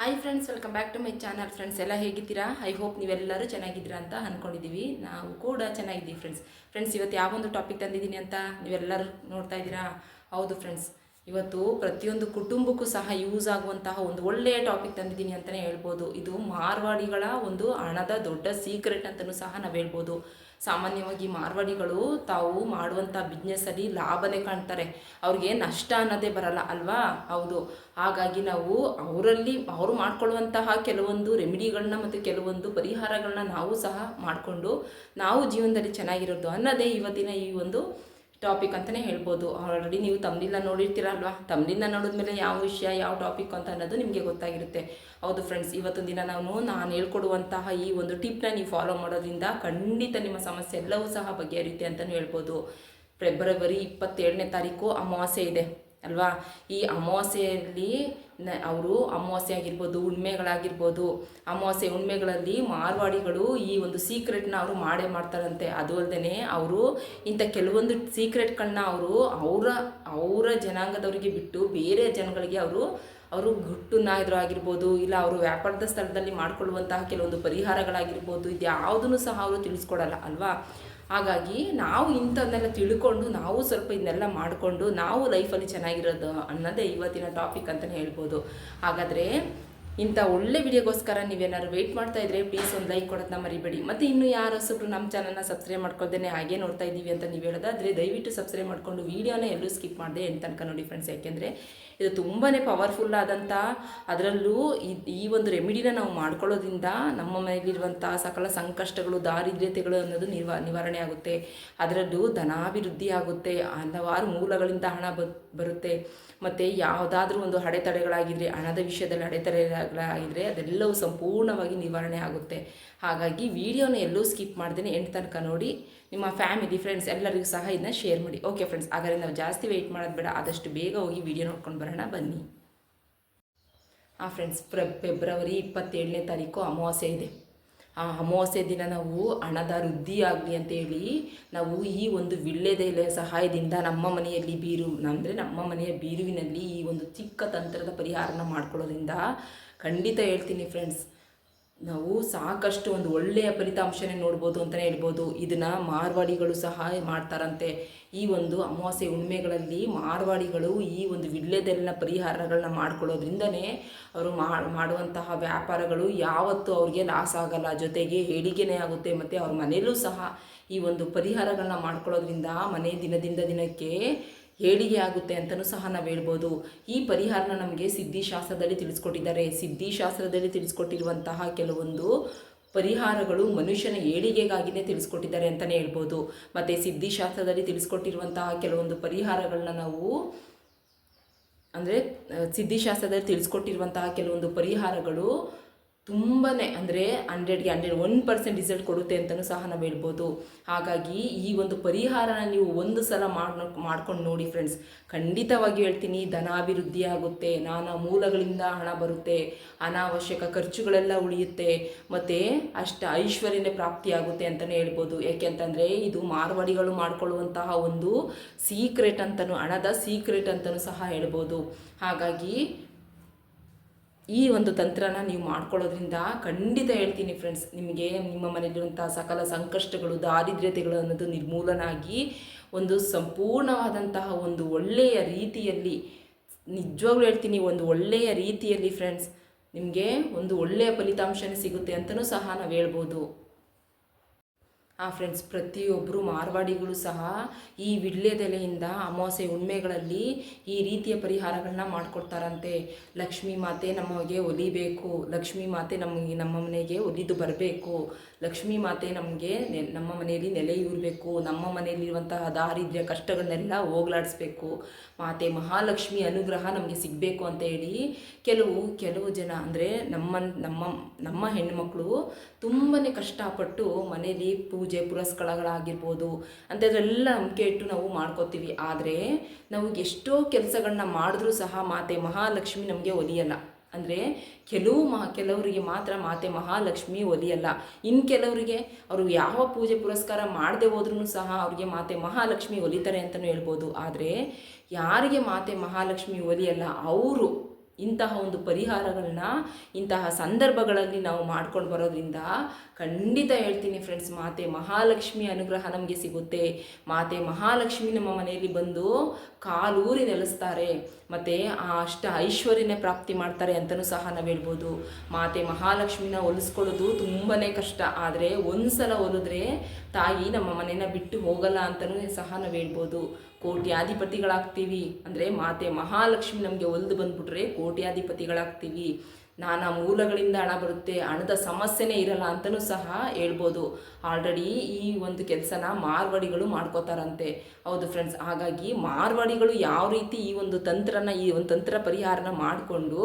Hi friends welcome back to my channel friends ಎಲ್ಲ ಹೇಗಿದ್ದೀರಾ? I hope ನೀವೆಲ್ಲರೂ ಚೆನ್ನಾಗಿದ್ದೀರಾ ಅಂತ ಅಂದ್ಕೊಂಡಿದ್ದೀವಿ ನಾವು ಕೂಡ ಚೆನ್ನಾಗಿದ್ದೀವಿ ಫ್ರೆಂಡ್ಸ್ ಫ್ರೆಂಡ್ಸ್ ಇವತ್ತು ಯಾವೊಂದು ಟಾಪಿಕ್ ತಂದಿದ್ದೀನಿ ಅಂತ ನೀವೆಲ್ಲರೂ ನೋಡ್ತಾ ಇದ್ದೀರಾ? ಹೌದು ಫ್ರೆಂಡ್ಸ್ ಇವತ್ತು ಪ್ರತಿಯೊಂದು ಕುಟುಂಬಕ್ಕೂ ಸಹ ಯೂಸ್ ಆಗುವಂತಹ ಒಂದು ಒಳ್ಳೆಯ ಟಾಪಿಕ್ ತಂದಿದ್ದೀನಿ ಅಂತಲೇ ಹೇಳ್ಬೋದು. ಇದು ಮಾರ್ವಾಡಿಗಳ ಒಂದು ಹಣದ ದೊಡ್ಡ ಸೀಕ್ರೆಟ್ ಅಂತಲೂ ಸಹ ನಾವು ಹೇಳ್ಬೋದು. ಸಾಮಾನ್ಯವಾಗಿ ಮಾರ್ವಾಡಿಗಳು ತಾವು ಮಾಡುವಂಥ ಬಿಸ್ನೆಸ್ಸಲ್ಲಿ ಲಾಭನೇ ಕಾಣ್ತಾರೆ. ಅವ್ರಿಗೆ ನಷ್ಟ ಅನ್ನೋದೇ ಬರಲ್ಲ ಅಲ್ವಾ? ಹೌದು. ಹಾಗಾಗಿ ನಾವು ಅವರಲ್ಲಿ, ಅವರು ಮಾಡ್ಕೊಳ್ಳುವಂತಹ ಕೆಲವೊಂದು ರೆಮಿಡಿಗಳನ್ನ ಮತ್ತು ಕೆಲವೊಂದು ಪರಿಹಾರಗಳನ್ನ ನಾವು ಸಹ ಮಾಡಿಕೊಂಡು ನಾವು ಜೀವನದಲ್ಲಿ ಚೆನ್ನಾಗಿರೋದು ಅನ್ನೋದೇ ಇವತ್ತಿನ ಈ ಒಂದು ಟಾಪಿಕ್ ಅಂತಲೇ ಹೇಳ್ಬೋದು. ಆಲ್ರೆಡಿ ನೀವು ತಮ್ಮನಿಲ್ಲ ನೋಡಿರ್ತೀರಲ್ವಾ? ನೋಡಿದ ನೋಡಿದ್ಮೇಲೆ ಯಾವ ವಿಷಯ, ಯಾವ ಟಾಪಿಕ್ ಅಂತ ಅನ್ನೋದು ನಿಮಗೆ ಗೊತ್ತಾಗಿರುತ್ತೆ. ಹೌದು ಫ್ರೆಂಡ್ಸ್ ಇವತ್ತೊಂದು ದಿನ ನಾನು ನಾನು ಹೇಳ್ಕೊಡುವಂತಹ ಈ ಒಂದು ಟಿಪ್ನ ನೀವು ಫಾಲೋ ಮಾಡೋದ್ರಿಂದ ಖಂಡಿತ ನಿಮ್ಮ ಸಮಸ್ಯೆ ಎಲ್ಲವೂ ಸಹ ಬಗೆಹರಿಯುತ್ತೆ ಅಂತಲೂ ಹೇಳ್ಬೋದು. ಫೆಬ್ರವರಿ ಇಪ್ಪತ್ತೇಳನೇ ತಾರೀಕು ಅಮಾವಾಸ್ಯೆ ಇದೆ. ಅಲ್ವಾ? ಈ ಅಮಾವಾಸ್ಯೆಯಲ್ಲಿ ನ ಅವರು ಅಮಾವಾಸ್ಯೆ ಆಗಿರ್ಬೋದು ಉಣ್ಮೆಗಳಾಗಿರ್ಬೋದು ಅಮಾವಾಸ್ಯೆ ಉಣ್ಮೆಗಳಲ್ಲಿ ಮಾರ್ವಾಡಿಗಳು ಈ ಒಂದು ಸೀಕ್ರೆಟ್ನ ಅವರು ಮಾಡೇ ಮಾಡ್ತಾರಂತೆ. ಅದು ಅಲ್ಲದೆ ಅವರು ಇಂಥ ಕೆಲವೊಂದು ಸೀಕ್ರೆಟ್ಗಳನ್ನ ಅವರು ಅವರ ಅವರ ಜನಾಂಗದವರಿಗೆ ಬಿಟ್ಟು ಬೇರೆ ಜನಗಳಿಗೆ ಅವರು ಅವರು ಗುಟ್ಟು ನಾಯಿದ್ರು ಆಗಿರ್ಬೋದು, ಇಲ್ಲ ಅವರು ವ್ಯಾಪಾರದ ಸ್ಥಳದಲ್ಲಿ ಮಾಡಿಕೊಳ್ಳುವಂತಹ ಕೆಲವೊಂದು ಪರಿಹಾರಗಳಾಗಿರ್ಬೋದು ಇದು ಯಾವುದನ್ನು ಸಹ ಅವರು ತಿಳಿಸ್ಕೊಡಲ್ಲ, ಅಲ್ವಾ? ಹಾಗಾಗಿ ನಾವು ಇಂಥದ್ದನ್ನೆಲ್ಲ ತಿಳ್ಕೊಂಡು, ನಾವು ಸ್ವಲ್ಪ ಇದನ್ನೆಲ್ಲ ಮಾಡಿಕೊಂಡು, ನಾವು ಲೈಫಲ್ಲಿ ಚೆನ್ನಾಗಿರೋದು ಅನ್ನೋದೇ ಇವತ್ತಿನ ಟಾಪಿಕ್ ಅಂತಲೇ ಹೇಳ್ಬೋದು. ಹಾಗಾದರೆ ಇಂಥ ಒಳ್ಳೆ ವಿಡಿಯೋಗೋಸ್ಕರ ನೀವೇನಾದ್ರು ವೆಯ್ಟ್ ಮಾಡ್ತಾ ಇದ್ರೆ ಪ್ಲೀಸ್ ಒಂದು ಲೈಕ್ ಕೊಡೋದನ್ನ ಮರಿಬೇಡಿ. ಮತ್ತು ಇನ್ನು ಯಾರು ಹೊಸಬ್ರು ನಮ್ಮ ಚಾನಲ್ನ ಸಬ್ಸ್ಕ್ರೈಬ್ ಮಾಡ್ಕೊಳ್ದೇನೆ ಹಾಗೆ ನೋಡ್ತಾ ಇದ್ದೀವಿ ಅಂತ ನೀವು ಹೇಳೋದಾದರೆ ದಯವಿಟ್ಟು ಸಬ್ಸ್ಕ್ರೈಬ್ ಮಾಡಿಕೊಂಡು ವೀಡಿಯೋನ ಎಲ್ಲೂ ಸ್ಕಿಪ್ ಮಾಡಿದೆ ತನಕ ನೋಡಿ ಫ್ರೆಂಡ್ಸ್ ಯಾಕೆಂದರೆ ಇದು ತುಂಬಾ ಪವರ್ಫುಲ್ ಆದಂಥ ಅದರಲ್ಲೂ ಈ ಒಂದು ರೆಮಿಡಿನ ನಾವು ಮಾಡ್ಕೊಳ್ಳೋದ್ರಿಂದ ನಮ್ಮ ಮನೆಯಲ್ಲಿರುವಂಥ ಸಕಲ ಸಂಕಷ್ಟಗಳು, ದಾರಿದ್ರ್ಯತೆಗಳು ಅನ್ನೋದು ನಿವಾ ನಿವಾರಣೆ ಆಗುತ್ತೆ. ಅದರಲ್ಲೂ ಧನಾಭಿವೃದ್ಧಿ ಆಗುತ್ತೆ. ಹಲವಾರು ಮೂಲಗಳಿಂದ ಹಣ ಬರುತ್ತೆ. ಮತ್ತು ಯಾವುದಾದ್ರೂ ಒಂದು ಅಡೆತಡೆಗಳಾಗಿದ್ದರೆ ಹಣದ ವಿಷಯದಲ್ಲಿ ಅಡೆತಡೆಗಳಾಗಿದ್ದರೆ ಅದೆಲ್ಲವೂ ಸಂಪೂರ್ಣವಾಗಿ ನಿವಾರಣೆ ಆಗುತ್ತೆ. ಹಾಗಾಗಿ ವಿಡಿಯೋನ ಎಲ್ಲೂ ಸ್ಕಿಪ್ ಮಾಡ್ದೇನೆ ಎಂಟು ತನಕ ನೋಡಿ. ನಿಮ್ಮ ಫ್ಯಾಮಿಲಿ ಫ್ರೆಂಡ್ಸ್ ಎಲ್ಲರಿಗೂ ಸಹ ಇದನ್ನ ಶೇರ್ ಮಾಡಿ. ಓಕೆ ಫ್ರೆಂಡ್ಸ್ ಹಾಗಾದರೆ ನಾವು ಜಾಸ್ತಿ ವೆಯ್ಟ್ ಮಾಡೋದು ಬೇಡ, ಆದಷ್ಟು ಬೇಗ ಹೋಗಿ ವಿಡಿಯೋ ನೋಡ್ಕೊಂಡು ಬರೋಣ, ಬನ್ನಿ. ಹಾಂ ಫ್ರೆಂಡ್ಸ್ ಫ್ರ ಫೆಬ್ರವರಿ ಇಪ್ಪತ್ತೇಳನೇ ತಾರೀಕು ಅಮಾವಾಸ್ಯೆ ಇದೆ. ಆ ಅಮಾವಾಸ್ಯೆ ದಿನ ನಾವು ಹಣದ ವೃದ್ಧಿ ಆಗಲಿ ಅಂತೇಳಿ ನಾವು ಈ ಒಂದು ವಿಳ್ಳೆದೆಲೆ ಸಹಾಯದಿಂದ ನಮ್ಮ ಮನೆಯಲ್ಲಿ ಬೀರು, ಅಂದರೆ ನಮ್ಮ ಮನೆಯ ಬೀರುವಿನಲ್ಲಿ ಈ ಒಂದು ಚಿಕ್ಕ ತಂತ್ರದ ಪರಿಹಾರನ ಮಾಡ್ಕೊಳ್ಳೋದ್ರಿಂದ ಖಂಡಿತ ಹೇಳ್ತೀನಿ ಫ್ರೆಂಡ್ಸ್ ನಾವು ಸಾಕಷ್ಟು ಒಂದು ಒಳ್ಳೆಯ ಫಲಿತಾಂಶನೇ ನೋಡ್ಬೋದು ಅಂತಲೇ ಹೇಳ್ಬೋದು. ಇದನ್ನು ಮಾರ್ವಾಡಿಗಳು ಸಹ ಮಾಡ್ತಾರಂತೆ. ಈ ಒಂದು ಅಮಾವಾಸ್ಯೆ ಹುಣ್ಮೆಗಳಲ್ಲಿ ಮಾರ್ವಾಡಿಗಳು ಈ ಒಂದು ವಿಳ್ಯದೆಲ್ಲ ಪರಿಹಾರಗಳನ್ನ ಮಾಡ್ಕೊಳ್ಳೋದ್ರಿಂದನೇ ಅವರು ಮಾಡುವಂತಹ ವ್ಯಾಪಾರಗಳು ಯಾವತ್ತೂ ಅವ್ರಿಗೆ ಲಾಸ್ ಆಗಲ್ಲ. ಜೊತೆಗೆ ಏಳಿಗೆನೇ ಆಗುತ್ತೆ. ಮತ್ತು ಅವ್ರ ಮನೆಯಲ್ಲೂ ಸಹ ಈ ಒಂದು ಪರಿಹಾರಗಳನ್ನ ಮಾಡ್ಕೊಳ್ಳೋದ್ರಿಂದ ಮನೆ ದಿನದಿಂದ ದಿನಕ್ಕೆ ಏಳಿಗೆ ಆಗುತ್ತೆ ಅಂತಲೂ ಸಹ ನಾವು ಹೇಳ್ಬೋದು. ಈ ಪರಿಹಾರನ ನಮಗೆ ಸಿದ್ಧಿಶಾಸ್ತ್ರದಲ್ಲಿ ತಿಳಿಸ್ಕೊಟ್ಟಿದ್ದಾರೆ. ಸಿದ್ಧಿಶಾಸ್ತ್ರದಲ್ಲಿ ತಿಳಿಸ್ಕೊಟ್ಟಿರುವಂತಹ ಕೆಲವೊಂದು ಪರಿಹಾರಗಳು ಮನುಷ್ಯನ ಏಳಿಗೆಗಾಗಿಯೇ ತಿಳಿಸ್ಕೊಟ್ಟಿದ್ದಾರೆ ಅಂತಲೇ ಹೇಳ್ಬೋದು. ಮತ್ತು ಸಿದ್ಧಿಶಾಸ್ತ್ರದಲ್ಲಿ ತಿಳಿಸ್ಕೊಟ್ಟಿರುವಂತಹ ಕೆಲವೊಂದು ಪರಿಹಾರಗಳನ್ನ ನಾವು, ಅಂದರೆ ಸಿದ್ಧಿಶಾಸ್ತ್ರದಲ್ಲಿ ತಿಳಿಸ್ಕೊಟ್ಟಿರುವಂತಹ ಕೆಲವೊಂದು ಪರಿಹಾರಗಳು ತುಂಬಾ ಅಂದರೆ ಹಂಡ್ರೆಡ್ಗೆ ಹಂಡ್ರೆಡ್ ಒನ್ ಪರ್ಸೆಂಟ್ ರಿಸಲ್ಟ್ ಕೊಡುತ್ತೆ ಅಂತಲೂ ಸಹ ನಾವು ಹೇಳ್ಬೋದು. ಹಾಗಾಗಿ ಈ ಒಂದು ಪರಿಹಾರನ ನೀವು ಒಂದು ಸಲ ಮಾಡಿ ಮಾಡ್ಕೊಂಡು ನೋಡಿ ಫ್ರೆಂಡ್ಸ್ ಖಂಡಿತವಾಗಿ ಹೇಳ್ತೀನಿ, ಧನಾಭಿವೃದ್ಧಿ ಆಗುತ್ತೆ, ನಾನಾ ಮೂಲಗಳಿಂದ ಹಣ ಬರುತ್ತೆ, ಅನಾವಶ್ಯಕ ಖರ್ಚುಗಳೆಲ್ಲ ಉಳಿಯುತ್ತೆ, ಮತ್ತು ಅಷ್ಟ ಐಶ್ವರ್ಯನೇ ಪ್ರಾಪ್ತಿಯಾಗುತ್ತೆ ಅಂತಲೇ ಹೇಳ್ಬೋದು. ಯಾಕೆಂತಂದರೆ ಇದು ಮಾರ್ವಾಡಿಗಳು ಮಾಡ್ಕೊಳ್ಳುವಂತಹ ಒಂದು ಸೀಕ್ರೆಟ್ ಅಂತಲೂ ಹಣದ ಸೀಕ್ರೆಟ್ ಅಂತಲೂ ಸಹ ಹೇಳ್ಬೋದು. ಹಾಗಾಗಿ ಈ ಒಂದು ತಂತ್ರನ ನೀವು ಮಾಡ್ಕೊಳ್ಳೋದ್ರಿಂದ ಖಂಡಿತ ಹೇಳ್ತೀನಿ ಫ್ರೆಂಡ್ಸ್ ನಿಮಗೆ ನಿಮ್ಮ ಮನೆಯಲ್ಲಿರುವಂಥ ಸಕಲ ಸಂಕಷ್ಟಗಳು, ದಾರಿದ್ರ್ಯತೆಗಳು ಅನ್ನೋದು ನಿರ್ಮೂಲನಾಗಿ ಒಂದು ಸಂಪೂರ್ಣವಾದಂತಹ ಒಂದು ಒಳ್ಳೆಯ ರೀತಿಯಲ್ಲಿ, ನಿಜವಾಗ್ಲೂ ಹೇಳ್ತೀನಿ ಒಂದು ಒಳ್ಳೆಯ ರೀತಿಯಲ್ಲಿ ಫ್ರೆಂಡ್ಸ್ ನಿಮಗೆ ಒಂದು ಒಳ್ಳೆಯ ಫಲಿತಾಂಶನೇ ಸಿಗುತ್ತೆ ಅಂತಲೂ ಸಹ ನಾವು ಹೇಳ್ಬೋದು. ಫ್ರೆಂಡ್ಸ್ ಪ್ರತಿಯೊಬ್ಬರು ಮಾರ್ವಾಡಿಗಳು ಸಹ ಈ ವಿಡ್ಲೆದೆಲೆಯಿಂದ ಅಮಾವಾಸ್ಯೆ ಹುಣ್ಮೆಗಳಲ್ಲಿ ಈ ರೀತಿಯ ಪರಿಹಾರಗಳನ್ನ ಮಾಡಿಕೊಡ್ತಾರಂತೆ. ಲಕ್ಷ್ಮೀ ಮಾತೆ ನಮಗೆ ಒಲಿಬೇಕು, ಲಕ್ಷ್ಮೀ ಮಾತೆ ನಮಗೆ ನಮ್ಮ ಮನೆಗೆ ಒಲಿದು ಬರಬೇಕು. ಲಕ್ಷ್ಮೀ ಮಾತೆ ನಮಗೆ ನಮ್ಮ ಮನೆಯಲ್ಲಿ ನೆಲೆಯೂರಬೇಕು ನಮ್ಮ ಮನೆಯಲ್ಲಿರುವಂತಹ ದಾರಿದ್ರ್ಯ ಕಷ್ಟಗಳನ್ನೆಲ್ಲ ಹೋಗ್ಲಾಡಿಸ್ಬೇಕು. ಮಾತೆ ಮಹಾಲಕ್ಷ್ಮಿ ಅನುಗ್ರಹ ನಮಗೆ ಸಿಗಬೇಕು ಅಂತ ಹೇಳಿ ಕೆಲವು ಕೆಲವು ಜನ ಅಂದರೆ ನಮ್ಮ ನಮ್ಮ ನಮ್ಮ ಹೆಣ್ಣುಮಕ್ಕಳು ತುಂಬಾ ಕಷ್ಟಪಟ್ಟು ಮನೆಯಲ್ಲಿ ಪೂಜೆ ಪುರಸ್ಕಾರಗಳಾಗಿರ್ಬೋದು, ಅಂಥದ್ರೆಲ್ಲ ನಂಬಿಕೆ ಇಟ್ಟು ನಾವು ಮಾಡ್ಕೋತೀವಿ. ಆದರೆ ನಾವು ಎಷ್ಟೋ ಕೆಲಸಗಳನ್ನ ಮಾಡಿದ್ರೂ ಸಹ ಮಾತೆ ಮಹಾಲಕ್ಷ್ಮಿ ನಮಗೆ ಒಲಿಯಲ್ಲ. ಅಂದರೆ ಕೆಲವು ಮಹ, ಕೆಲವರಿಗೆ ಮಾತ್ರ ಮಾತೆ ಮಹಾಲಕ್ಷ್ಮಿ ಒಲಿಯಲ್ಲ. ಇನ್ನು ಕೆಲವರಿಗೆ ಅವರು ಯಾವ ಪೂಜೆ ಪುರಸ್ಕಾರ ಮಾಡದೆ ಹೋದ್ರೂ ಸಹ ಅವರಿಗೆ ಮಾತೆ ಮಹಾಲಕ್ಷ್ಮಿ ಒಲಿತಾರೆ ಅಂತಲೂ ಹೇಳ್ಬೋದು. ಆದರೆ ಯಾರಿಗೆ ಮಾತೆ ಮಹಾಲಕ್ಷ್ಮಿ ಒಲಿಯಲ್ಲ? ಅವರು. ಇಂತಹ ಒಂದು ಪರಿಹಾರಗಳನ್ನ, ಇಂತಹ ಸಂದರ್ಭಗಳಲ್ಲಿ ನಾವು ಮಾಡ್ಕೊಂಡು ಬರೋದ್ರಿಂದ ಖಂಡಿತ ಹೇಳ್ತೀನಿ ಫ್ರೆಂಡ್ಸ್ ಮಾತೆ ಮಹಾಲಕ್ಷ್ಮಿ ಅನುಗ್ರಹ ನಮಗೆ ಸಿಗುತ್ತೆ. ಮಾತೆ ಮಹಾಲಕ್ಷ್ಮಿ ನಮ್ಮ ಮನೆಯಲ್ಲಿ ಬಂದು ಕಾಲೂರಿ ನೆಲೆಸ್ತಾರೆ. ಮತ್ತು ಆ ಅಷ್ಟ ಐಶ್ವರ್ಯನೇ ಪ್ರಾಪ್ತಿ ಮಾಡ್ತಾರೆ ಅಂತಲೂ ಸಹ ನಾವು ಹೇಳ್ಬೋದು. ಮಾತೆ ಮಹಾಲಕ್ಷ್ಮಿನ ಹೊಲಿಸ್ಕೊಳ್ಳೋದು ತುಂಬಾ ಕಷ್ಟ. ಆದರೆ ಒಂದು ಸಲ ಹೊಲಿದ್ರೆ ತಾಯಿ ನಮ್ಮ ಮನೇನ ಬಿಟ್ಟು ಹೋಗಲ್ಲ ಅಂತಲೂ ಸಹ ನಾವು ಹೇಳ್ಬೋದು. ಕೋಟ್ಯಾಧಿಪತಿಗಳಾಗ್ತೀವಿ. ಅಂದರೆ ಮಾತೆ ಮಹಾಲಕ್ಷ್ಮಿ ನಮಗೆ ಒಲ್ದು ಬಂದ್ಬಿಟ್ರೆ ಕೋಟ್ಯಾಧಿಪತಿಗಳಾಗ್ತೀವಿ. ನಾನಾ ಮೂಲಗಳಿಂದ ಹಣ ಬರುತ್ತೆ, ಹಣದ ಸಮಸ್ಯೆನೇ ಇರಲ್ಲ ಅಂತಲೂ ಸಹ ಹೇಳ್ಬೋದು. ಆಲ್ರೆಡಿ ಈ ಒಂದು ಕೆಲಸನ ಮಾರ್ವಾಡಿಗಳು ಮಾಡ್ಕೋತಾರಂತೆ. ಹೌದು ಫ್ರೆಂಡ್ಸ್ ಹಾಗಾಗಿ ಮಾರ್ವಾಡಿಗಳು ಯಾವ ರೀತಿ ಈ ಒಂದು ತಂತ್ರನ, ಈ ಒಂದು ತಂತ್ರ ಪರಿಹಾರನ ಮಾಡಿಕೊಂಡು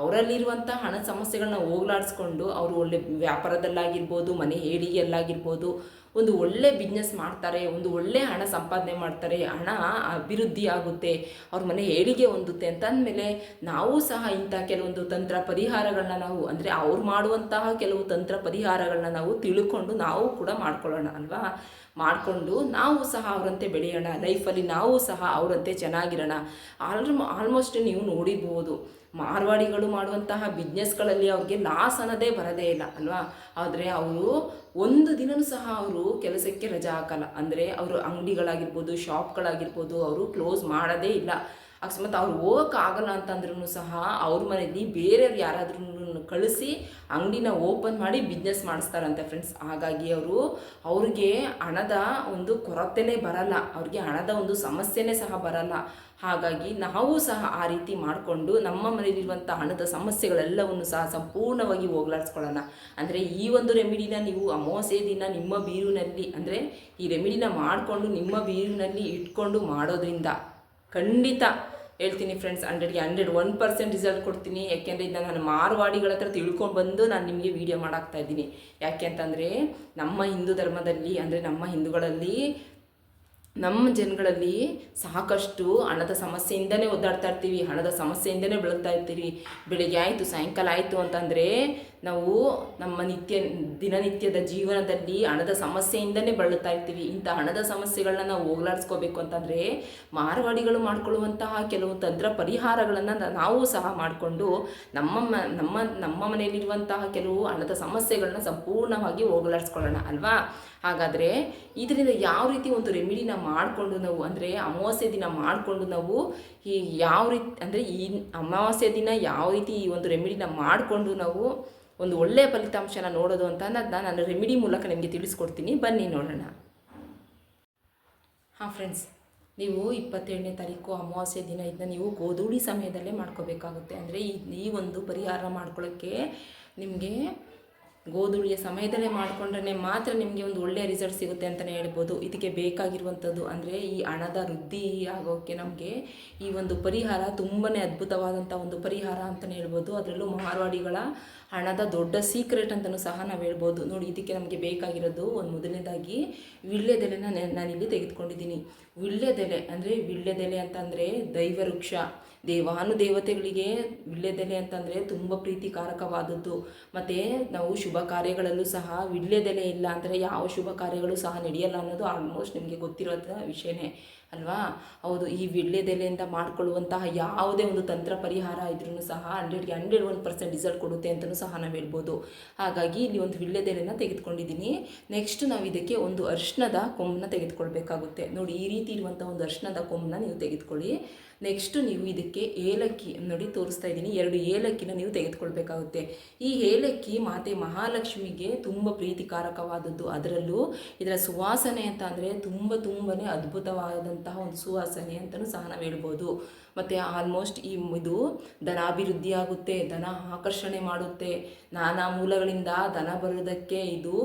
ಅವರಲ್ಲಿರುವಂಥ ಹಣ ಸಮಸ್ಯೆಗಳನ್ನ ಹೋಗ್ಲಾಡಿಸ್ಕೊಂಡು ಅವರು ಒಳ್ಳೆ ವ್ಯಾಪಾರದಲ್ಲಾಗಿರ್ಬೋದು, ಮನೆ ಏಳಿಗೆಯಲ್ಲಾಗಿರ್ಬೋದು ಒಂದು ಒಳ್ಳೆ ಬಿಸ್ನೆಸ್ ಮಾಡ್ತಾರೆ, ಒಂದು ಒಳ್ಳೆ ಹಣ ಸಂಪಾದನೆ ಮಾಡ್ತಾರೆ, ಹಣ ಅಭಿವೃದ್ಧಿ ಆಗುತ್ತೆ, ಅವ್ರ ಮನೆ ಏಳಿಗೆ ಹೊಂದುತ್ತೆ ಅಂತ ಅಂದಮೇಲೆ ನಾವು ಸಹ ಇಂಥ ಕೆಲವೊಂದು ತಂತ್ರ ಪರಿಹಾರಗಳನ್ನ ನಾವು, ಅಂದರೆ ಅವ್ರು ಮಾಡುವಂತಹ ಕೆಲವು ತಂತ್ರ ಪರಿಹಾರಗಳನ್ನ ನಾವು ತಿಳ್ಕೊಂಡು ನಾವು ಕೂಡ ಮಾಡ್ಕೊಳ್ಳೋಣ ಅಲ್ವಾ? ಮಾಡಿಕೊಂಡು ನಾವು ಸಹ ಅವರಂತೆ ಬೆಳೆಯೋಣ ಲೈಫಲ್ಲಿ ನಾವು ಸಹ ಅವರಂತೆ ಚೆನ್ನಾಗಿರೋಣ. ಆಲ್ ಆಲ್ಮೋಸ್ಟ್ ನೀವು ನೋಡಿರ್ಬೋದು. ಮಾರ್ವಾಡಿಗಳು ಮಾಡುವಂತಹ ಬಿಸ್ನೆಸ್ಗಳಲ್ಲಿ ಅವ್ರಿಗೆ ಲಾಸ್ ಅನ್ನೋದೇ ಬರದೇ ಇಲ್ಲ, ಅಲ್ವಾ? ಆದರೆ ಅವರು ಒಂದು ದಿನವೂ ಸಹ ಅವರು ಕೆಲಸಕ್ಕೆ ರಜಾ ಹಾಕಲ್ಲ. ಅಂದರೆ ಅವರು ಅಂಗಡಿಗಳಾಗಿರ್ಬೋದು ಶಾಪ್ಗಳಾಗಿರ್ಬೋದು ಅವರು ಕ್ಲೋಸ್ ಮಾಡೋದೇ ಇಲ್ಲ. ಅಕಸ್ಮಾತ್ ಅವ್ರು ಹೋಗೋಕ್ಕಾಗಲ್ಲ ಅಂತಂದ್ರೂ ಸಹ ಅವ್ರ ಮನೆಯಲ್ಲಿ ಬೇರೆಯವ್ರು ಯಾರಾದ್ರೂ ಕಳಿಸಿ ಅಂಗಡಿನ ಓಪನ್ ಮಾಡಿ ಬಿಸ್ನೆಸ್ ಮಾಡಿಸ್ತಾರಂತೆ ಫ್ರೆಂಡ್ಸ್ ಹಾಗಾಗಿ ಅವರು ಅವ್ರಿಗೆ ಹಣದ ಒಂದು ಕೊರತೆನೇ ಬರಲ್ಲ. ಅವ್ರಿಗೆ ಹಣದ ಒಂದು ಸಮಸ್ಯೆನೇ ಸಹ ಬರಲ್ಲ. ಹಾಗಾಗಿ ನಾವು ಸಹ ಆ ರೀತಿ ಮಾಡಿಕೊಂಡು ನಮ್ಮ ಮನೆಯಲ್ಲಿರುವಂಥ ಹಣದ ಸಮಸ್ಯೆಗಳೆಲ್ಲವನ್ನು ಸಹ ಸಂಪೂರ್ಣವಾಗಿ ಹೋಗ್ಲಾಡಿಸ್ಕೊಳ್ಳೋಣ. ಅಂದರೆ ಈ ಒಂದು ರೆಮಿಡಿನ ನೀವು ಅಮಾವಾಸ್ಯೆ ದಿನ ನಿಮ್ಮ ಬೀರಿನಲ್ಲಿ ಅಂದರೆ ಈ ರೆಮಿಡಿನ ಮಾಡಿಕೊಂಡು ನಿಮ್ಮ ಬೀರಿನಲ್ಲಿ ಇಟ್ಕೊಂಡು ಮಾಡೋದ್ರಿಂದ ಖಂಡಿತ ಹೇಳ್ತೀನಿ ಫ್ರೆಂಡ್ಸ್ ಹಂಡ್ರೆಡ್ಗೆ ಹಂಡ್ರೆಡ್ ಒನ್ ಪರ್ಸೆಂಟ್ ರಿಸಲ್ಟ್ ಕೊಡ್ತೀನಿ. ಯಾಕೆಂದರೆ ಇದನ್ನ ನಾನು ಮಾರ್ವಾಡಿಗಳ ಹತ್ರ ತಿಳ್ಕೊಂಡು ಬಂದು ನಾನು ನಿಮಗೆ ವೀಡಿಯೋ ಮಾಡಾಕ್ತಾ ಇದ್ದೀನಿ. ಯಾಕೆ ಅಂತಂದರೆ ನಮ್ಮ ಹಿಂದೂ ಧರ್ಮದಲ್ಲಿ, ಅಂದರೆ ನಮ್ಮ ಹಿಂದೂಗಳಲ್ಲಿ ನಮ್ಮ ಜನಗಳಲ್ಲಿ ಸಾಕಷ್ಟು ಹಣದ ಸಮಸ್ಯೆಯಿಂದನೇ ಒದ್ದಾಡ್ತಾ ಇರ್ತೀವಿ, ಹಣದ ಸಮಸ್ಯೆಯಿಂದನೇ ಬೆಳಗ್ತಾ ಇರ್ತೀವಿ ಬೆಳಿಗ್ಗೆ ಆಯಿತು, ಸಾಯಂಕಾಲ ಆಯಿತು ಅಂತಂದರೆ ನಾವು ನಮ್ಮ ನಿತ್ಯ, ದಿನನಿತ್ಯದ ಜೀವನದಲ್ಲಿ ಹಣದ ಸಮಸ್ಯೆಯಿಂದನೇ ಬಳಲ್ತಾ ಇರ್ತೀವಿ. ಇಂಥ ಹಣದ ಸಮಸ್ಯೆಗಳನ್ನ ನಾವು ಹೋಗ್ಲಾಡಿಸ್ಕೋಬೇಕು ಅಂತಂದರೆ ಮಾರವಾಡಿಗಳು ಮಾಡಿಕೊಳ್ಳುವಂತಹ ಕೆಲವು ತಂತ್ರ ಪರಿಹಾರಗಳನ್ನು ನಾವು ಸಹ ಮಾಡಿಕೊಂಡು ನಮ್ಮ ನಮ್ಮ ನಮ್ಮ ಮನೆಯಲ್ಲಿರುವಂತಹ ಕೆಲವು ಹಣದ ಸಮಸ್ಯೆಗಳನ್ನ ಸಂಪೂರ್ಣವಾಗಿ ಹೋಗ್ಲಾಡಿಸ್ಕೊಳ್ಳೋಣ, ಅಲ್ವಾ? ಹಾಗಾದರೆ ಇದರಿಂದ ಯಾವ ರೀತಿ ಒಂದು ರೆಮಿಡಿನ ಮಾಡಿಕೊಂಡು ನಾವು, ಅಂದರೆ ಅಮಾವಾಸ್ಯೆ ದಿನ ಮಾಡಿಕೊಂಡು ನಾವು ಈ ಯಾವ ರೀತಿ, ಅಂದರೆ ಈ ಅಮಾವಾಸ್ಯೆ ದಿನ ಯಾವ ರೀತಿ ಈ ಒಂದು ರೆಮಿಡಿನ ಮಾಡಿಕೊಂಡು ನಾವು ಒಂದು ಒಳ್ಳೆಯ ಫಲಿತಾಂಶನ ನೋಡೋದು ಅಂತ ಅನ್ನೋದನ್ನ ನಾನು ರೆಮಿಡಿ ಮೂಲಕ ನಿಮಗೆ ತಿಳಿಸ್ಕೊಡ್ತೀನಿ. ಬನ್ನಿ ನೋಡೋಣ. ಹಾಂ ಫ್ರೆಂಡ್ಸ್ ನೀವು ಇಪ್ಪತ್ತೇಳನೇ ತಾರೀಕು ಅಮಾವಾಸ್ಯೆ ದಿನ ಇದನ್ನ ನೀವು ಗೋಧೂಳಿ ಸಮಯದಲ್ಲೇ ಮಾಡ್ಕೋಬೇಕಾಗುತ್ತೆ. ಅಂದರೆ ಈ ಈ ಒಂದು ಪರಿಹಾರ ಮಾಡ್ಕೊಳ್ಳೋಕ್ಕೆ ನಿಮಗೆ ಗೋಧೂಳಿಯ ಸಮಯದಲ್ಲೇ ಮಾಡಿಕೊಂಡ್ರೆ ಮಾತ್ರ ನಿಮಗೆ ಒಂದು ಒಳ್ಳೆಯ ರಿಸಲ್ಟ್ ಸಿಗುತ್ತೆ ಅಂತಲೇ ಹೇಳ್ಬೋದು. ಇದಕ್ಕೆ ಬೇಕಾಗಿರುವಂಥದ್ದು ಅಂದರೆ ಈ ಹಣದ ವೃದ್ಧಿ ಆಗೋಕ್ಕೆ ನಮಗೆ ಈ ಒಂದು ಪರಿಹಾರ ತುಂಬನೇ ಅದ್ಭುತವಾದಂಥ ಒಂದು ಪರಿಹಾರ ಅಂತಲೇ ಹೇಳ್ಬೋದು. ಅದರಲ್ಲೂ ಮಾರ್ವಾಡಿಗಳ ಹಣದ ದೊಡ್ಡ ಸೀಕ್ರೆಟ್ ಅಂತಲೂ ಸಹ ನಾವು ಹೇಳ್ಬೋದು. ನೋಡಿ, ಇದಕ್ಕೆ ನಮಗೆ ಬೇಕಾಗಿರೋದು ಒಂದು ಮೊದಲನೇದಾಗಿ ವಿಳ್ಯದೆಲೆನ ನಾನಿಲ್ಲಿ ತೆಗೆದುಕೊಂಡಿದ್ದೀನಿ. ವಿಳ್ಯದೆಲೆ ಅಂದರೆ ವಿಳ್ಯದೆಲೆ ಅಂತಂದರೆ ದೈವ ವೃಕ್ಷ ದೇವಾನುದೇವತೆಗಳಿಗೆ ವಿಳ್ಯದೆಲೆ ಅಂತಂದರೆ ತುಂಬ ಪ್ರೀತಿಕಾರಕವಾದದ್ದು. ಮತ್ತು ನಾವು ಶುಭ ಕಾರ್ಯಗಳಲ್ಲೂ ಸಹ ವಿಳ್ಯದೆಲೆ ಇಲ್ಲ ಅಂದರೆ ಯಾವ ಶುಭ ಕಾರ್ಯಗಳು ಸಹ ನಡೆಯಲ್ಲ ಅನ್ನೋದು ಆಲ್ಮೋಸ್ಟ್ ನಿಮಗೆ ಗೊತ್ತಿರೋಂಥ ವಿಷಯನೇ. ಅಲ್ವಾ? ಹೌದು, ಈ ವಿಳ್ಯದೆಲೆಯಿಂದ ಮಾಡಿಕೊಳ್ಳುವಂತಹ ಯಾವುದೇ ಒಂದು ತಂತ್ರ ಪರಿಹಾರ ಇದ್ರೂ ಸಹ ಹಂಡ್ರೆಡ್ಗೆ ಹಂಡ್ರೆಡ್ ಒನ್ ಪರ್ಸೆಂಟ್ ರಿಸಲ್ಟ್ ಕೊಡುತ್ತೆ ಅಂತಲೂ ಸಹ ನಾವು ಹೇಳ್ಬೋದು. ಹಾಗಾಗಿ ಇಲ್ಲಿ ಒಂದು ವಿಳ್ಯದೆಲೆನ ತೆಗೆದುಕೊಂಡಿದ್ದೀನಿ ನೆಕ್ಸ್ಟ್ ನಾವು ಇದಕ್ಕೆ ಒಂದು ಅರ್ಶನದ ಕೊಂಬನ್ನ ತೆಗೆದುಕೊಳ್ಬೇಕಾಗುತ್ತೆ. ನೋಡಿ, ಈ ರೀತಿ ಇರುವಂಥ ಒಂದು ಅರ್ಶನದ ಕೊಂಬನ್ನ ನೀವು ತೆಗೆದುಕೊಳ್ಳಿ. ನೆಕ್ಸ್ಟ್ ನೀವು ಇದಕ್ಕೆ ಏಲಕ್ಕಿ, ನೋಡಿ ತೋರಿಸ್ತಾ ಇದ್ದೀನಿ ಎರಡು ಏಲಕ್ಕಿನ ನೀವು ತೆಗೆದುಕೊಳ್ಬೇಕಾಗುತ್ತೆ. ಈ ಏಲಕ್ಕಿ ಮಾತೆ ಮಹಾಲಕ್ಷ್ಮಿಗೆ ತುಂಬ ಪ್ರೀತಿಕಾರಕವಾದದ್ದು. ಅದರಲ್ಲೂ ಇದರ ಸುವಾಸನೆ ಅಂತ ಅಂದರೆ ತುಂಬ ತುಂಬಾ ಅದ್ಭುತವಾದಂತಹ ಒಂದು ಸುವಾಸನೆ ಅಂತಲೂ ಸಹ ನಾವು ಹೇಳ್ಬೋದು. ಮತ್ತು ಆಲ್ಮೋಸ್ಟ್ ಈ ಇದು ಧನಾಭಿವೃದ್ಧಿ ಆಗುತ್ತೆ ಧನ ಆಕರ್ಷಣೆ ಮಾಡುತ್ತೆ, ನಾನಾ ಮೂಲಗಳಿಂದ ಧನ ಬರೋದಕ್ಕೆ ಇದು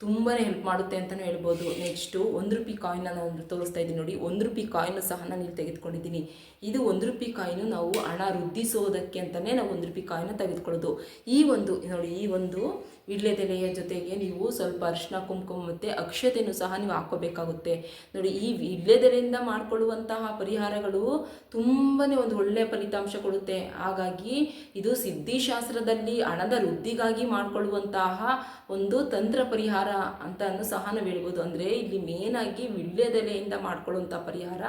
ತುಂಬಾ ಹೆಲ್ಪ್ ಮಾಡುತ್ತೆ ಅಂತಲೂ ಹೇಳ್ಬೋದು. ನೆಕ್ಸ್ಟು ಒಂದು ರೂಪಾಯಿ ಕಾಯಿನ ನಾನು ತೋರಿಸ್ತಾ ಇದ್ದೀನಿ ನೋಡಿ. ಒಂದು ರೂಪಾಯಿ ಕಾಯಿನು ಸಹ ನಾನು ಇಲ್ಲಿ ತೆಗೆದುಕೊಂಡಿದ್ದೀನಿ. ಇದು ಒಂದು ರೂಪಾಯಿ ಕಾಯಿನು ನಾವು ಹಣ ವೃದ್ಧಿಸೋದಕ್ಕೆ ಅಂತಲೇ ನಾವು ಒಂದು ರೂಪಾಯಿ ಕಾಯಿನ ತೆಗೆದುಕೊಳ್ಳೋದು. ಈ ಒಂದು, ನೋಡಿ, ಈ ಒಂದು ವಿಳ್ಯದೆಲೆಯ ಜೊತೆಗೆ ನೀವು ಸ್ವಲ್ಪ ಅರಿಶಿನ, ಕುಂಕುಮ ಮತ್ತು ಅಕ್ಷತೆಯನ್ನು ಸಹ ನೀವು ಹಾಕೋಬೇಕಾಗುತ್ತೆ ನೋಡಿ, ಈ ವಿಳ್ಯದೆಲೆಯಿಂದ ಮಾಡಿಕೊಳ್ಳುವಂತಹ ಪರಿಹಾರಗಳು ತುಂಬಾ ಒಂದು ಒಳ್ಳೆಯ ಫಲಿತಾಂಶ ಕೊಡುತ್ತೆ. ಹಾಗಾಗಿ ಇದು ಸಿದ್ಧಿಶಾಸ್ತ್ರದಲ್ಲಿ ಹಣದ ವೃದ್ಧಿಗಾಗಿ ಮಾಡಿಕೊಳ್ಳುವಂತಹ ಒಂದು ತಂತ್ರ ಪರಿಹಾರ ಅಂತ ಸಹ ನಾವು ಹೇಳ್ಬೋದು. ಅಂದರೆ ಇಲ್ಲಿ ಮೇನಾಗಿ ವಿಳ್ಯದೆಲೆಯಿಂದ ಮಾಡ್ಕೊಳ್ಳುವಂಥ ಪರಿಹಾರ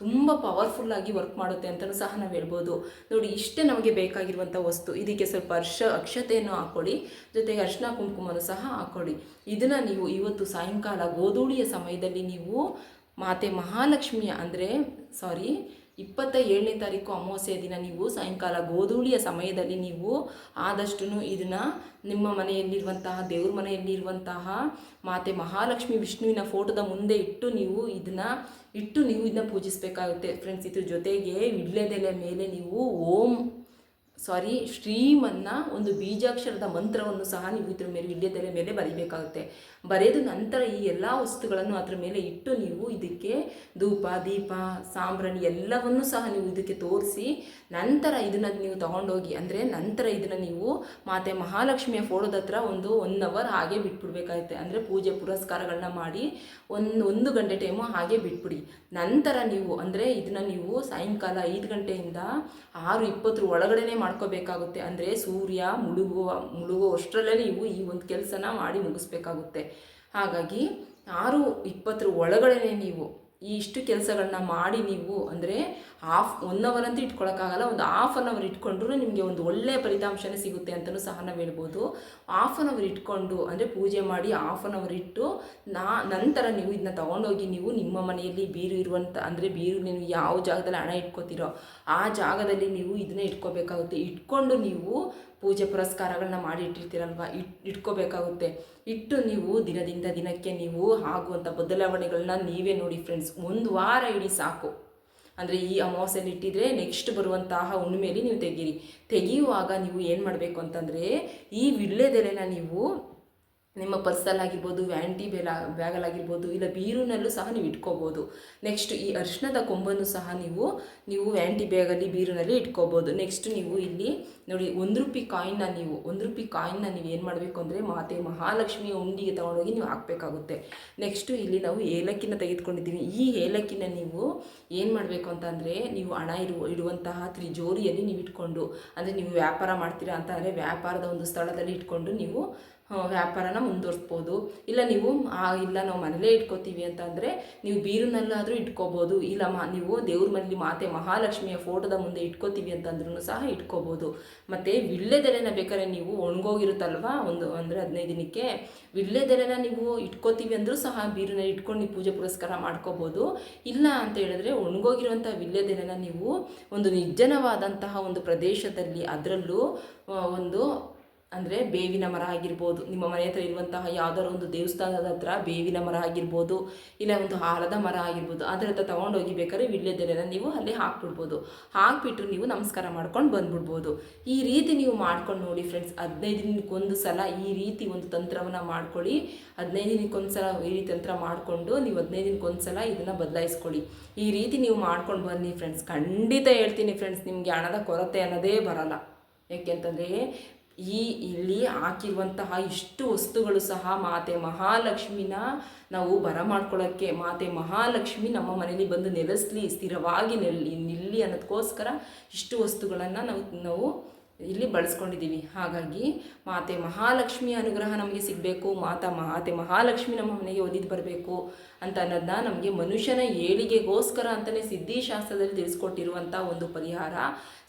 ತುಂಬ ಪವರ್ಫುಲ್ಲಾಗಿ ವರ್ಕ್ ಮಾಡುತ್ತೆ ಅಂತಲೂ ಸಹ ನಾವು ಹೇಳ್ಬೋದು. ನೋಡಿ, ಇಷ್ಟೇ ನಮಗೆ ಬೇಕಾಗಿರುವಂಥ ವಸ್ತು. ಇದಕ್ಕೆ ಸ್ವಲ್ಪ ಅರ್ಶ ಅಕ್ಷತೆಯನ್ನು ಹಾಕ್ಕೊಳ್ಳಿ ಜೊತೆಗೆ ಅರ್ಶನ ಕುಂಕುಮನೂ ಸಹ ಹಾಕ್ಕೊಳ್ಳಿ ಇದನ್ನು ನೀವು ಇವತ್ತು ಸಾಯಂಕಾಲ ಗೋಧೂಳಿಯ ಸಮಯದಲ್ಲಿ ನೀವು ಮಾತೆ ಮಹಾಲಕ್ಷ್ಮಿಯ, ಅಂದರೆ ಸಾರಿ ಇಪ್ಪತ್ತ ಏಳನೇ ತಾರೀಕು ಅಮಾವಾಸ್ಯೆಯ ದಿನ ನೀವು ಸಾಯಂಕಾಲ ಗೋಧೂಳಿಯ ಸಮಯದಲ್ಲಿ ನೀವು ಆದಷ್ಟು ಇದನ್ನು ನಿಮ್ಮ ಮನೆಯಲ್ಲಿರುವಂತಹ, ದೇವ್ರ ಮನೆಯಲ್ಲಿರುವಂತಹ ಮಾತೆ ಮಹಾಲಕ್ಷ್ಮಿ ವಿಷ್ಣುವಿನ ಫೋಟೋದ ಮುಂದೆ ಇಟ್ಟು ನೀವು ಇದನ್ನು, ಇಟ್ಟು ನೀವು ಇದನ್ನ ಪೂಜಿಸಬೇಕಾಗುತ್ತೆ. ಫ್ರೆಂಡ್ಸ್ ಇದ್ರ ಜೊತೆಗೆ ವಿಳ್ಳೆದೆಲೆ ಮೇಲೆ ನೀವು ಓಂ ಸಾರಿ, ಶ್ರೀಮನ್ನ ಒಂದು ಬೀಜಾಕ್ಷರದ ಮಂತ್ರವನ್ನು ಸಹ ನೀವು ಇದ್ರ ಮೇಲೆ ವಿಳ್ಯದೆಲೆ ಮೇಲೆ ಬರೀಬೇಕಾಗುತ್ತೆ. ಬರೆದು ನಂತರ ಈ ಎಲ್ಲ ವಸ್ತುಗಳನ್ನು ಅದರ ಮೇಲೆ ಇಟ್ಟು ನೀವು ಇದಕ್ಕೆ ಧೂಪ, ದೀಪ, ಸಾಂಬ್ರಾಣಿ ಎಲ್ಲವನ್ನೂ ಸಹ ನೀವು ಇದಕ್ಕೆ ತೋರಿಸಿ, ನಂತರ ಇದನ್ನು ನೀವು ತಗೊಂಡೋಗಿ, ಅಂದರೆ ನಂತರ ಇದನ್ನು ನೀವು ಮಾತೆ ಮಹಾಲಕ್ಷ್ಮಿಯ ಫೋಟೋದ ಹತ್ರ ಒಂದು ಒನ್ ಅವರ್ ಹಾಗೆ ಬಿಟ್ಬಿಡ್ಬೇಕಾಗುತ್ತೆ. ಅಂದರೆ ಪೂಜೆ ಪುರಸ್ಕಾರಗಳನ್ನ ಮಾಡಿ ಒಂದು ಒಂದು ಗಂಟೆ ಟೈಮು ಹಾಗೆ ಬಿಟ್ಬಿಡಿ. ನಂತರ ನೀವು, ಅಂದರೆ ಇದನ್ನು ನೀವು ಸಾಯಂಕಾಲ ಐದು ಗಂಟೆಯಿಂದ ಆರು, ಇಪ್ಪತ್ತರ ಒಳಗಡೆನೆ ಮಾಡ್ಕೋಬೇಕಾಗುತ್ತೆ. ಅಂದರೆ ಸೂರ್ಯ, ಮುಳುಗುವ ಮುಳುಗುವಷ್ಟರಲ್ಲೇ ನೀವು ಈ ಒಂದು ಕೆಲಸನ ಮಾಡಿ ಮುಗಿಸ್ಬೇಕಾಗುತ್ತೆ. ಹಾಗಾಗಿ ಆರು ಇಪ್ಪತ್ತರ ಒಳಗಡೆ ನೀವು ಈ ಇಷ್ಟು ಕೆಲಸಗಳನ್ನ ಮಾಡಿ ನೀವು ಅಂದರೆ ಹಾಫ್ ಒನ್ ಅವರ್ ಅಂತ ಇಟ್ಕೊಳಕ್ಕಾಗಲ್ಲ, ಒಂದು ಹಾಫ್ ಅನ್ ಅವರ್ ಇಟ್ಕೊಂಡ್ರೂ ನಿಮಗೆ ಒಂದು ಒಳ್ಳೆಯ ಫಲಿತಾಂಶನೇ ಸಿಗುತ್ತೆ ಅಂತಲೂ ಸಹ ನಾವು ಹೇಳ್ಬೋದು. ಹಾಫ್ ಅನ್ ಅವರ್ ಇಟ್ಕೊಂಡು, ಅಂದರೆ ಪೂಜೆ ಮಾಡಿ ಹಾಫ್ ಅನ್ ಅವರ್ ಇಟ್ಟು, ನಾ, ನಂತರ ನೀವು ಇದನ್ನ ತೊಗೊಂಡೋಗಿ ನೀವು ನಿಮ್ಮ ಮನೆಯಲ್ಲಿ ಬೀರು ಇರುವಂಥ ಅಂದರೆ ಬೀರು ನೀವು ಯಾವ ಜಾಗದಲ್ಲಿ ಹಣ ಇಟ್ಕೋತೀರೋ, ಆ ಜಾಗದಲ್ಲಿ ನೀವು ಇದನ್ನ ಇಟ್ಕೋಬೇಕಾಗುತ್ತೆ. ಇಟ್ಕೊಂಡು ನೀವು ಪೂಜೆ ಪುರಸ್ಕಾರಗಳನ್ನ ಮಾಡಿ ಇಟ್ಟಿರ್ತೀರಲ್ವ? ಇಟ್, ಇಟ್ಕೋಬೇಕಾಗುತ್ತೆ. ಇಟ್ಟು ನೀವು ದಿನದಿಂದ ದಿನಕ್ಕೆ ನೀವು ಆಗುವಂಥ ಬದಲಾವಣೆಗಳನ್ನ ನೀವೇ ನೋಡಿ ಫ್ರೆಂಡ್ಸ್ ಒಂದು ವಾರ ಇಡೀ ಸಾಕು. ಅಂದರೆ ಈ ಅಮಾವಾಸ್ಯಲ್ಲಿ ಇಟ್ಟಿದ್ರೆ ನೆಕ್ಸ್ಟ್ ಬರುವಂತಹ ಹುಣ್ಣಿಮೆಯಲ್ಲಿ ನೀವು ತೆಗೀರಿ. ತೆಗೆಯುವಾಗ ನೀವು ಏನು ಮಾಡಬೇಕು ಅಂತಂದರೆ ಈ ವಿಳ್ಳೆದೆಲೆನ ನೀವು ನಿಮ್ಮ ಪರ್ಸಲ್ಲಾಗಿರ್ಬೋದು ವ್ಯಾಂಟಿ ಬೇಲ ಬ್ಯಾಗಲ್ಲಾಗಿರ್ಬೋದು ಇಲ್ಲ ಬೀರುನಲ್ಲೂ ಸಹ ನೀವು ಇಟ್ಕೋಬೋದು. ನೆಕ್ಸ್ಟ್ ಈ ಅರ್ಶಿನದ ಕೊಂಬನ್ನು ಸಹ ನೀವು ನೀವು ವ್ಯಾಂಟಿ ಬ್ಯಾಗಲ್ಲಿ ಬೀರುನಲ್ಲಿ ಇಟ್ಕೋಬೋದು. ನೆಕ್ಸ್ಟ್ ನೀವು ಇಲ್ಲಿ ನೋಡಿ ಒಂದು ರೂಪಿ ಕಾಯಿನ್ನ ನೀವು, ಒಂದು ರೂಪಿ ಕಾಯಿನ್ನ ನೀವು ಏನು ಮಾಡಬೇಕು ಅಂದರೆ ಮಾತೆ ಮಹಾಲಕ್ಷ್ಮಿಯ ಉಂಡಿಗೆ ತಗೊಂಡೋಗಿ ನೀವು ಹಾಕಬೇಕಾಗುತ್ತೆ. ನೆಕ್ಸ್ಟು ಇಲ್ಲಿ ನಾವು ಏಲಕ್ಕಿನ ತೆಗೆದುಕೊಂಡಿದ್ದೀವಿ. ಈ ಏಲಕ್ಕಿನ ನೀವು ಏನು ಮಾಡಬೇಕು ಅಂತಂದರೆ ನೀವು ಹಣ ಇರುವ ಇಡುವಂತಹ ತ್ರಿಜೋರಿಯಲ್ಲಿ ನೀವು ಇಟ್ಕೊಂಡು, ಅಂದರೆ ನೀವು ವ್ಯಾಪಾರ ಮಾಡ್ತೀರಾ ಅಂತ ಅಂದರೆ ವ್ಯಾಪಾರದ ಒಂದು ಸ್ಥಳದಲ್ಲಿ ಇಟ್ಕೊಂಡು ನೀವು ವ್ಯಾಪಾರನ ಮುಂದುವರಿಸ್ಬೋದು. ಇಲ್ಲ ನೀವು ಇಲ್ಲ ನಾವು ಮನೇಲೇ ಇಟ್ಕೋತೀವಿ ಅಂತಂದರೆ ನೀವು ಬೀರಿನಲ್ಲಾದರೂ ಇಟ್ಕೋಬೋದು. ಇಲ್ಲ ಮಾ, ನೀವು ದೇವ್ರ ಮನೇಲಿ ಮಾತೆ ಮಹಾಲಕ್ಷ್ಮಿಯ ಫೋಟೋದ ಮುಂದೆ ಇಟ್ಕೋತೀವಿ ಅಂತಂದ್ರೂ ಸಹ ಇಟ್ಕೋಬೋದು. ಮತ್ತು ವಿಳ್ಳೆದೆಲೆನ ಬೇಕಾದ್ರೆ ನೀವು ಒಣಗೋಗಿರುತ್ತಲ್ವ? ಒಂದು, ಅಂದರೆ ಹದಿನೈದು ದಿನಕ್ಕೆ ವಿಳ್ಳೆದೆಲೆನ ನೀವು ಇಟ್ಕೋತೀವಿ ಅಂದರೂ ಸಹ ಬೀರಿನಲ್ಲಿ ಇಟ್ಕೊಂಡು ನೀವು ಪೂಜೆ ಪುರಸ್ಕಾರ ಮಾಡ್ಕೋಬೋದು. ಇಲ್ಲ ಅಂತ ಹೇಳಿದ್ರೆ ಒಣಗೋಗಿರುವಂಥ ವಿಳ್ಳೆದೆಲೆನ ನೀವು ಒಂದು ನಿರ್ಜನವಾದಂತಹ ಒಂದು ಪ್ರದೇಶದಲ್ಲಿ, ಅದರಲ್ಲೂ ಒಂದು ಅಂದರೆ ಬೇವಿನ ಮರ ಆಗಿರ್ಬೋದು. ನಿಮ್ಮ ಮನೆ ಹತ್ರ ಇರುವಂತಹ ಯಾವುದಾದ್ರು ಒಂದು ದೇವಸ್ಥಾನದ ಹತ್ರ ಬೇವಿನ ಮರ ಆಗಿರ್ಬೋದು, ಇಲ್ಲ ಒಂದು ಹಾರದ ಮರ ಆಗಿರ್ಬೋದು ಅದರ ಹತ್ರ ತೊಗೊಂಡೋಗಿ ಬೇಕಾದ್ರೆ ವಿಳ್ಯದೆಲೆನ ನೀವು ಅಲ್ಲಿ ಹಾಕ್ಬಿಡ್ಬೋದು. ಹಾಕ್ಬಿಟ್ಟು ನೀವು ನಮಸ್ಕಾರ ಮಾಡ್ಕೊಂಡು ಬಂದ್ಬಿಡ್ಬೋದು. ಈ ರೀತಿ ನೀವು ಮಾಡ್ಕೊಂಡು ನೋಡಿ ಫ್ರೆಂಡ್ಸ್ ಹದಿನೈದು ದಿನಕ್ಕೊಂದು ಸಲ ಈ ರೀತಿ ಒಂದು ತಂತ್ರವನ್ನು ಮಾಡ್ಕೊಳ್ಳಿ. ಹದಿನೈದು ದಿನಕ್ಕೊಂದು ಸಲ ಈ ರೀತಿ ತಂತ್ರ ಮಾಡಿಕೊಂಡು ನೀವು ಹದಿನೈದು ದಿನಕ್ಕೊಂದು ಸಲ ಇದನ್ನು ಬದಲಾಯಿಸ್ಕೊಳ್ಳಿ. ಈ ರೀತಿ ನೀವು ಮಾಡ್ಕೊಂಡು ಬನ್ನಿ ಫ್ರೆಂಡ್ಸ್ ಖಂಡಿತ ಹೇಳ್ತೀನಿ ಫ್ರೆಂಡ್ಸ್ ನಿಮಗೆ ಹಣದ ಕೊರತೆ ಅನ್ನೋದೇ ಬರಲ್ಲ. ಯಾಕೆಂತಂದರೆ ಈ ಇಲ್ಲಿ ಹಾಕಿರುವಂತಹ ಇಷ್ಟು ವಸ್ತುಗಳು ಸಹ ಮಾತೆ ಮಹಾಲಕ್ಷ್ಮಿನ ನಾವು ಬರ ಮಾಡ್ಕೊಳ್ಳೋಕ್ಕೆ ಮಾತೆ ಮಹಾಲಕ್ಷ್ಮಿ ನಮ್ಮ ಮನೇಲಿ ಬಂದು ನೆಲೆಸಲಿ, ಸ್ಥಿರವಾಗಿ ನೆಲ್ಲಿ ನಿಲ್ಲಿ ಅನ್ನೋದಕ್ಕೋಸ್ಕರ ಇಷ್ಟು ವಸ್ತುಗಳನ್ನು ನಾವು ನಾವು ಇಲ್ಲಿ ಬಳಸ್ಕೊಂಡಿದ್ದೀವಿ. ಹಾಗಾಗಿ ಮಾತೆ ಮಹಾಲಕ್ಷ್ಮಿಯ ಅನುಗ್ರಹ ನಮಗೆ ಸಿಗಬೇಕು, ಮಾತಾ, ಮಾತೆ ಮಹಾಲಕ್ಷ್ಮಿ ನಮ್ಮ ಮನೆಗೆ ಒದಿದು ಬರಬೇಕು. ಅಂತ ಅನ್ನೋದನ್ನ ನಮಗೆ ಮನುಷ್ಯನ ಏಳಿಗೆಗೋಸ್ಕರ ಅಂತಲೇ ಸಿದ್ಧಿಶಾಸ್ತ್ರದಲ್ಲಿ ತಿಳಿಸ್ಕೊಟ್ಟಿರುವಂಥ ಒಂದು ಪರಿಹಾರ.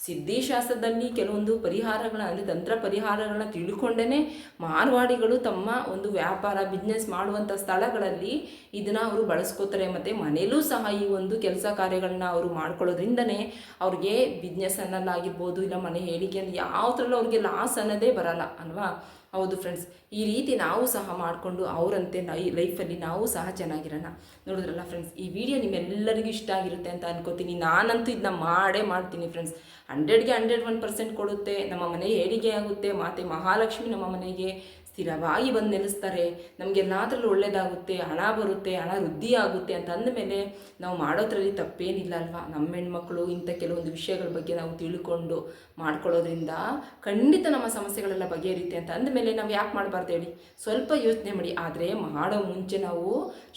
ಸಿದ್ಧಿಶಾಸ್ತ್ರದಲ್ಲಿ ಕೆಲವೊಂದು ಪರಿಹಾರಗಳ ಅಂದರೆ ತಂತ್ರ ಪರಿಹಾರಗಳನ್ನ ತಿಳ್ಕೊಂಡೇ ಮಾರ್ವಾಡಿಗಳು ತಮ್ಮ ಒಂದು ವ್ಯಾಪಾರ ಬಿಸ್ನೆಸ್ ಮಾಡುವಂಥ ಸ್ಥಳಗಳಲ್ಲಿ ಇದನ್ನು ಅವರು ಬಳಸ್ಕೋತಾರೆ. ಮತ್ತು ಮನೆಯಲ್ಲೂ ಸಹ ಈ ಒಂದು ಕೆಲಸ ಕಾರ್ಯಗಳನ್ನ ಅವರು ಮಾಡ್ಕೊಳ್ಳೋದ್ರಿಂದನೇ ಅವ್ರಿಗೆ ಬಿಸ್ನೆಸ್ ಅನ್ನಲ್ಲಾಗಿರ್ಬೋದು ಇಲ್ಲ ಮನೆ ಹೇಳಿಕೆ ಯಾವುದ್ರಲ್ಲೂ ಅವ್ರಿಗೆ ಲಾಸ್ ಅನ್ನೋದೇ ಬರಲ್ಲ, ಅಲ್ವಾ? ಹೌದು ಫ್ರೆಂಡ್ಸ್ ಈ ರೀತಿ ನಾವು ಸಹ ಮಾಡಿಕೊಂಡು ಅವರಂತೆ ನೈ ಲೈಫಲ್ಲಿ ನಾವು ಸಹ ಚೆನ್ನಾಗಿರೋಣ. ನೋಡಿದ್ರಲ್ಲ ಫ್ರೆಂಡ್ಸ್ ಈ ವಿಡಿಯೋ ನಿಮ್ಮೆಲ್ಲರಿಗೂ ಇಷ್ಟ ಆಗಿರುತ್ತೆ ಅಂತ ಅನ್ಕೋತೀನಿ. ನಾನಂತೂ ಇದನ್ನ ಮಾಡೇ ಮಾಡ್ತೀನಿ ಫ್ರೆಂಡ್ಸ್ ಹಂಡ್ರೆಡ್ಗೆ ಹಂಡ್ರೆಡ್ ಒನ್ ಪರ್ಸೆಂಟ್ ಕೊಡುತ್ತೆ. ನಮ್ಮ ಮನೆ ಏಳಿಗೆ ಆಗುತ್ತೆ ಮಾತೆ ಮಹಾಲಕ್ಷ್ಮಿ ನಮ್ಮ ಮನೆಗೆ. ಸ್ಥಿರವಾಗಿ ಬಂದು ನೆಲೆಸ್ತಾರೆ ನಮಗೆಲ್ಲಾದ್ರಲ್ಲೂ ಒಳ್ಳೇದಾಗುತ್ತೆ, ಹಣ ಬರುತ್ತೆ, ಹಣ ವೃದ್ಧಿ ಆಗುತ್ತೆ ಅಂತ ಅಂದಮೇಲೆ ನಾವು ಮಾಡೋದ್ರಲ್ಲಿ ತಪ್ಪೇನಿಲ್ಲ ಅಲ್ವಾ? ನಮ್ಮ ಹೆಣ್ಮಕ್ಳು ಇಂಥ ಕೆಲವೊಂದು ವಿಷಯಗಳ ಬಗ್ಗೆ ನಾವು ತಿಳ್ಕೊಂಡು ಮಾಡ್ಕೊಳ್ಳೋದ್ರಿಂದ ಖಂಡಿತ ನಮ್ಮ ಸಮಸ್ಯೆಗಳೆಲ್ಲ ಬಗೆಹರಿಯುತ್ತೆ ಅಂತ ಅಂದಮೇಲೆ ನಾವು ಯಾಕೆ ಮಾಡಬಾರ್ದು ಹೇಳಿ? ಸ್ವಲ್ಪ ಯೋಚನೆ ಮಾಡಿ. ಆದರೆ ಮಾಡೋ ಮುಂಚೆ ನಾವು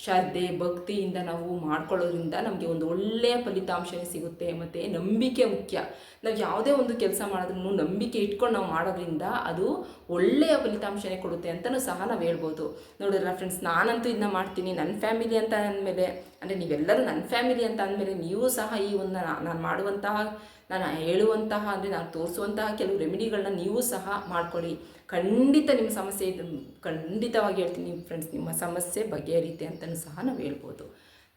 ಶ್ರದ್ಧೆ, ಭಕ್ತಿಯಿಂದ ನಾವು ಮಾಡ್ಕೊಳ್ಳೋದ್ರಿಂದ ನಮಗೆ ಒಂದು ಒಳ್ಳೆಯ ಫಲಿತಾಂಶ ಸಿಗುತ್ತೆ. ಮತ್ತು ನಂಬಿಕೆ ಮುಖ್ಯ. ನಾವು ಯಾವುದೇ ಒಂದು ಕೆಲಸ ಮಾಡೋದ್ರೂ ನಂಬಿಕೆ ಇಟ್ಕೊಂಡು ನಾವು ಮಾಡೋದ್ರಿಂದ ಅದು ಒಳ್ಳೆಯ ಫಲಿತಾಂಶನೇ ಕೊಡುತ್ತೆ. ಕೊಡುತ್ತೆ ಅಂತಲೂ ಸಹ ನಾವು ಹೇಳ್ಬೋದು. ನೋಡಿದ್ರಲ್ಲ ಫ್ರೆಂಡ್ಸ್ ನಾನಂತೂ ಇದನ್ನ ಮಾಡ್ತೀನಿ ನನ್ನ ಫ್ಯಾಮಿಲಿ ಅಂತ ಅಂದಮೇಲೆ, ಅಂದರೆ ನೀವೆಲ್ಲರೂ ನನ್ನ ಫ್ಯಾಮಿಲಿ ಅಂತ ಅಂದಮೇಲೆ ನೀವು ಸಹ ಈ ಒಂದು ನಾನು ಮಾಡುವಂತಹ, ನಾನು ಹೇಳುವಂತಹ, ಅಂದರೆ ನಾನು ತೋರಿಸುವಂತಹ ಕೆಲವು ರೆಮಿಡಿಗಳನ್ನ ನೀವು ಸಹ ಮಾಡ್ಕೊಳ್ಳಿ. ಖಂಡಿತ ನಿಮ್ಮ ಸಮಸ್ಯೆ ಖಂಡಿತವಾಗಿ ಹೇಳ್ತೀನಿ ಫ್ರೆಂಡ್ಸ್ ನಿಮ್ಮ ಸಮಸ್ಯೆ ಬಗೆಹರಿತೆ ಅಂತಲೂ ಸಹ ನಾವು ಹೇಳ್ಬೋದು.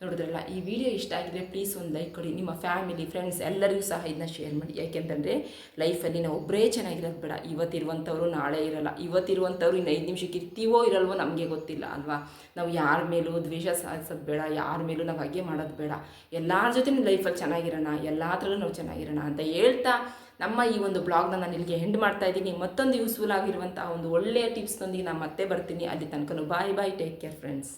ನೋಡಿದ್ರಲ್ಲ, ಈ ವಿಡಿಯೋ ಇಷ್ಟ ಆಗಿದ್ರೆ ಪ್ಲೀಸ್ ಒಂದು ಲೈಕ್ ಕೊಡಿ. ನಿಮ್ಮ ಫ್ಯಾಮಿಲಿ ಫ್ರೆಂಡ್ಸ್ ಎಲ್ಲರಿಗೂ ಸಹ ಇದನ್ನ ಶೇರ್ ಮಾಡಿ. ಯಾಕೆಂತಂದರೆ ಲೈಫಲ್ಲಿ ನಾವು ಒಬ್ಬರೇ ಚೆನ್ನಾಗಿರೋದು ಬೇಡ. ಇವತ್ತಿರುವಂಥವ್ರು ನಾಳೆ ಇರಲ್ಲ. ಇವತ್ತಿರುವಂಥವ್ರು ಇನ್ನು ಐದು ನಿಮಿಷಕ್ಕೆ ಇರ್ತೀವೋ ಇರಲ್ವೋ ನಮಗೆ ಗೊತ್ತಿಲ್ಲ, ಅಲ್ವಾ? ನಾವು ಯಾರ ಮೇಲೂ ದ್ವೇಷ ಸಾಧಿಸೋದು ಬೇಡ. ಯಾರ ಮೇಲೂ ನಾವು ಹಾಗೆ ಮಾಡೋದು ಬೇಡ. ಎಲ್ಲರ ಜೊತೆ ಲೈಫಲ್ಲಿ ಚೆನ್ನಾಗಿರೋಣ. ಎಲ್ಲದರಲ್ಲೂ ನಾವು ಚೆನ್ನಾಗಿರೋಣ ಅಂತ ಹೇಳ್ತಾ ನಮ್ಮ ಈ ಒಂದು ಬ್ಲಾಗ್ನ ನಾನು ಇಲ್ಲಿಗೆ ಹೆಂಡ್ ಮಾಡ್ತಾ ಇದ್ದೀನಿ. ಮತ್ತೊಂದು ಯೂಸ್ಫುಲ್ ಆಗಿರುವಂಥ ಒಂದು ಒಳ್ಳೆಯ ಟಿಪ್ಸ್ನೊಂದಿಗೆ ನಾನು ಮತ್ತೆ ಬರ್ತೀನಿ. ಅಲ್ಲಿ ತನಕ bye bye take care friends